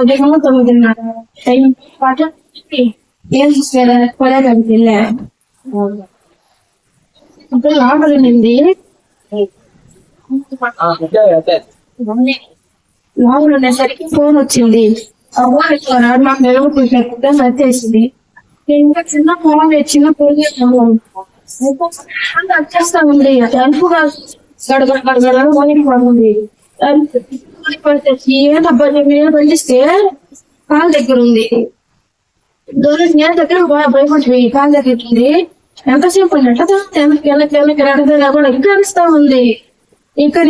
ఉదయం తొమ్మిదిన్నర పాటు ఏం చూసారా వెళ్ళా ఇప్పుడు లోపల ఉంది లోపల ఉండేసరికి ఫోన్ వచ్చింది ఆ ఫోన్ మాకు నిలబడుకుంటే మత్తేసింది ఇంకా చిన్న ఫోన్ చిన్న ఫోన్ వచ్చేస్తా ఉంది తలుపుగా గడగడ గడగడ పోయి పడుతుంది ఏంటబ్బా చెప్పి నేను పండిస్తే కాళ్ళ దగ్గర ఉంది. దూరం నేను దగ్గర భయపడిపోయి కాళ్ళ దగ్గర ఉంది. ఎంతసేపు ఉన్నట్టు వెనక్కి వెనక్కి వెనక్కి నడదా కూడా ఇంకా అనిస్తా ఉంది. ఇంకా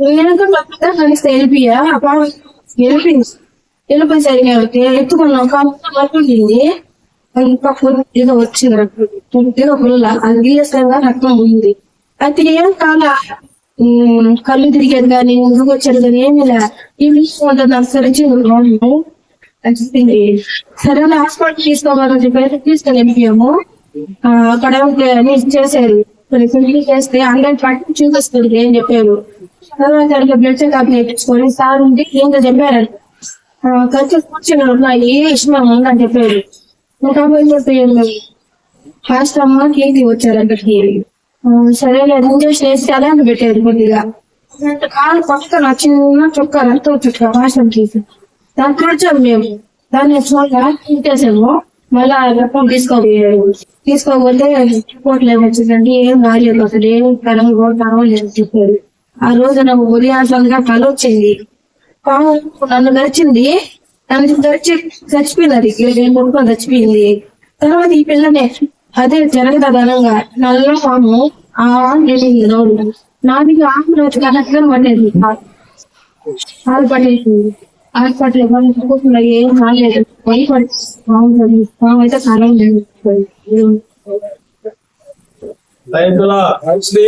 నేను కూడా కనిస్తే వెళ్ళిపోయా? ఆ పాము వెళ్ళిపోయింది. వెళ్ళిపోయేసరికి వెళ్తే ఎత్తుకున్నాం కాలు పడుకుంటుంది ఇంకా పూర్తిగా వచ్చింది. పూర్తిగా పుల్ల అది గీయస్తంగా రక్తం ఉంది అయితే ఏం కాల కళ్ళు తిరిగేది కానీ ముందుకు వచ్చేది కానీ ఏమి లే ఈ విషయం ఉంటుంది అనుసరించి అని చెప్పింది సరే హాస్పిటల్ తీసుకోవాలని చెప్పి తీసుకొని వెళ్ళిపోయాము. ఆ, అక్కడ చేశారు. కొన్ని చేస్తే అందరి పట్టి చూపిస్తుంది ఏం చెప్పారు. తర్వాత అట్లా బ్లడ్ చెకప్ నేర్పించుకొని సార్ ఉంటే ఏంటో చెప్పారు? ఖర్చు కూర్చొని ఉన్నాయి ఇష్టం ఉందని చెప్పారు. ఇంకా పోయి చెప్పారు ఫాస్ట్ అమ్మ కేక్ వచ్చారు అక్కడికి సరేలే ఇంజక్షన్ వేసి అలాంటి పెట్టారు కొద్దిగా. కాలు పక్కన చిన్న చొక్క రక్తం చుక్క వాసన తీసి. దాన్ని కూర్చోము మేము. దాన్ని చూడగా తీసేసాము మళ్ళా రక్తం తీసుకోపోయాడు తీసుకోకపోతే రిపోర్ట్లు ఏమొచ్చిందంటే ఏం కాలేదు అసలు ఏం కలం కూడా పర్వాలేదు చెప్పారు. ఆ రోజు నాకు ఉదయాసంగా కల వచ్చింది. పాము నన్ను గడిచింది నన్ను గడిచి చచ్చిపోయినది. నేను కొడుకుని చచ్చిపోయింది. తర్వాత ఈ పిల్లనే అదే జరగదనంగా నల్ల పాము ఆ వెళ్ళింది నోరు నాది ఆకు రోజు కనెక్షన్ పడేది కాలు పడేసింది హాస్పిటల్ ఇవ్వాలి ఏం కాలేదు పోయి పడి బాగుంటుంది పాము అయితే కరం లేదు రైతుల శ్రీ